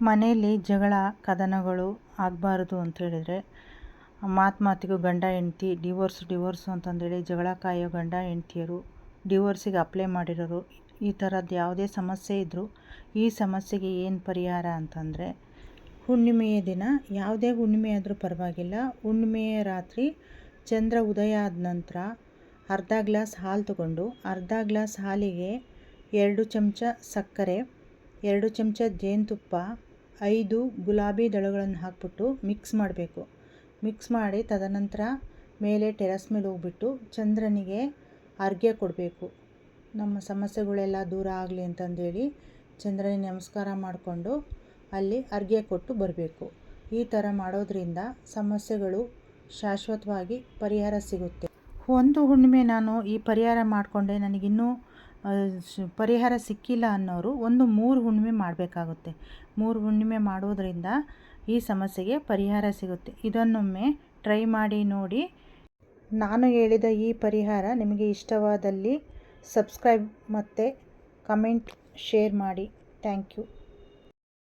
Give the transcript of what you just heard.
ಮನೆಯಲ್ಲಿ ಜಗಳ, ಕದನಗಳು ಆಗಬಾರ್ದು ಅಂತ ಹೇಳಿದರೆ ಮಾತು ಮಾತಿಗೂ ಗಂಡ, ಹೆಂಡ್ತಿ, ಡಿವೋರ್ಸ್, ಡಿವೋರ್ಸು ಅಂತಂದೇಳಿ ಜಗಳ ಕಾಯೋ ಗಂಡ, ಹೆಂಡ್ತಿಯರು, ಡಿವೋರ್ಸಿಗೆ ಅಪ್ಲೈ ಮಾಡಿರೋರು, ಈ ಥರದ್ದು ಯಾವುದೇ ಸಮಸ್ಯೆ ಇದ್ದರೂ ಈ ಸಮಸ್ಯೆಗೆ ಏನು ಪರಿಹಾರ ಅಂತಂದರೆ, ಹುಣ್ಣಿಮೆಯ ದಿನ ಯಾವುದೇ ಹುಣ್ಣಿಮೆ ಆದರೂ ಪರವಾಗಿಲ್ಲ. ಹುಣ್ಣಿಮೆಯ ರಾತ್ರಿ ಚಂದ್ರ ಉದಯ ಆದ ನಂತರ ಅರ್ಧ ಗ್ಲಾಸ್ ಹಾಲು ತಗೊಂಡು ಅರ್ಧ ಗ್ಲಾಸ್ ಹಾಲಿಗೆ ಎರಡು ಚಮಚ ಸಕ್ಕರೆ, ಎರಡು ಚಮಚ ಜೇನುತುಪ್ಪ ಐದು ಗುಲಾಬಿ ದಳಗಳನ್ನು ಹಾಕ್ಬಿಟ್ಟು ಮಿಕ್ಸ್ ಮಾಡಬೇಕು. ಮಿಕ್ಸ್ ಮಾಡಿ ತದನಂತರ ಮೇಲೆ ಟೆರಸ್ ಮೇಲೆ ಹೋಗ್ಬಿಟ್ಟು ಚಂದ್ರನಿಗೆ ಅರ್ಘ್ಯ ಕೊಡಬೇಕು. ನಮ್ಮ ಸಮಸ್ಯೆಗಳೆಲ್ಲ ದೂರ ಆಗಲಿ ಅಂತಂದೇಳಿ ಚಂದ್ರನಿಗೆ ನಮಸ್ಕಾರ ಮಾಡಿಕೊಂಡು ಅಲ್ಲಿ ಅರ್ಘ್ಯ ಕೊಟ್ಟು ಬರಬೇಕು. ಈ ಥರ ಮಾಡೋದ್ರಿಂದ ಸಮಸ್ಯೆಗಳು ಶಾಶ್ವತವಾಗಿ ಪರಿಹಾರ ಸಿಗುತ್ತೆ. ಒಂದು ಹುಣ್ಣಿಮೆ ನಾನು ಈ ಪರಿಹಾರ ಮಾಡಿಕೊಂಡೆ. ನನಗಿನ್ನೂ ಪರಿಹಾರ ಸಿಕ್ಕಿಲ್ಲ ಅನ್ನೋರು ಒಂದು ಮೂರು ಹುಣ್ಣಿಮೆ ಮಾಡಬೇಕಾಗುತ್ತೆ. ಮೂರು ಹುಣ್ಣಿಮೆ ಮಾಡೋದರಿಂದ ಈ ಸಮಸ್ಯೆಗೆ ಪರಿಹಾರ ಸಿಗುತ್ತೆ. ಇದನ್ನೊಮ್ಮೆ ಟ್ರೈ ಮಾಡಿ ನೋಡಿ. ನಾನು ಹೇಳಿದ ಈ ಪರಿಹಾರ ನಿಮಗೆ ಇಷ್ಟವಾದಲ್ಲಿ ಸಬ್ಸ್ಕ್ರೈಬ್ ಮತ್ತು ಕಮೆಂಟ್ ಶೇರ್ ಮಾಡಿ. Thank you